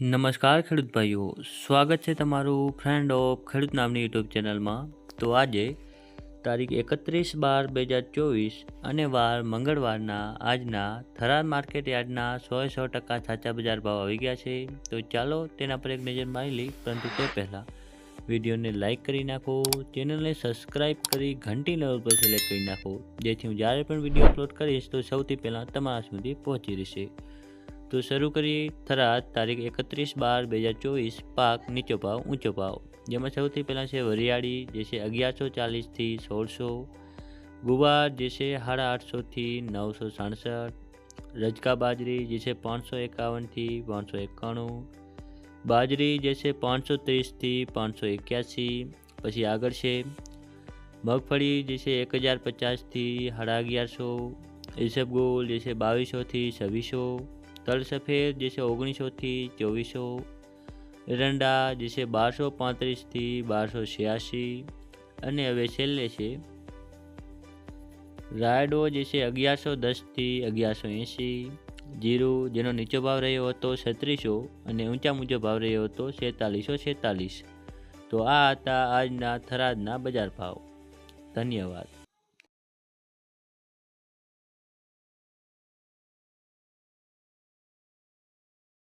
નમસ્કાર ખેડૂત ભાઈઓ, સ્વાગત છે તમારું ફ્રેન્ડ ઓફ ખેડૂત નામની યુટ્યુબ ચેનલમાં. તો આજે તારીખ એકત્રીસ બાર બે હજાર ચોવીસ અને વાર મંગળવારના આજના થરાદ માર્કેટ યાર્ડના સો સો ટકા સાચા બજાર ભાવ આવી ગયા છે. તો ચાલો તેના પર એક નજર મારી લઈ પરંતુ તે પહેલાં વિડીયોને લાઇક કરી નાખો, ચેનલને સબસ્ક્રાઈબ કરી ઘંટી લેવલ પર સિલેક્ટ કરી નાખો, જેથી હું જ્યારે પણ વીડિયો અપલોડ કરીશ તો સૌથી પહેલાં તમારા સુધી પહોંચી રહેશે. તો શરૂ કરીએ. થરાદ, તારીખ એકત્રીસ બાર બે હજાર ચોવીસ, પાક નીચો ભાવ, ઊંચો ભાવ. જેમાં સૌથી પહેલાં છે વરિયાળી, જે છે અગિયારસો ચાલીસથી સોળસો. ગુવાર, જે છે સાડા આઠસોથી નવસો સાડસઠ. રજકા બાજરી, જે છે પાંચસો એકાવનથી પાંચસો એકાણું. બાજરી, જે છે પાંચસો ત્રીસથી પાંચસો એક્યાસી. પછી આગળ છે મગફળી, જે છે એક હજાર પચાસથી સાડા અગિયારસો. ઈસબગુલ જે છે બાવીસોથી છવ્વીસો. તલ સફેદ જે છે ઓગણીસોથી ચોવીસો એરંડા, જે છે બારસો પાંત્રીસથી બારસો છ્યાસી. અને હવે છેલ્લે છે, રાયડો, જે છે અગિયારસો દસથી અગિયારસો એંસી જીરું, જેનો નીચો ભાવ રહ્યો હતો છત્રીસો અને ઊંચા મુજબ ભાવ રહ્યો હતો છેતાલીસો છેતાલીસ. તો આ હતા આજના થરાદના બજાર ભાવ. ધન્યવાદ.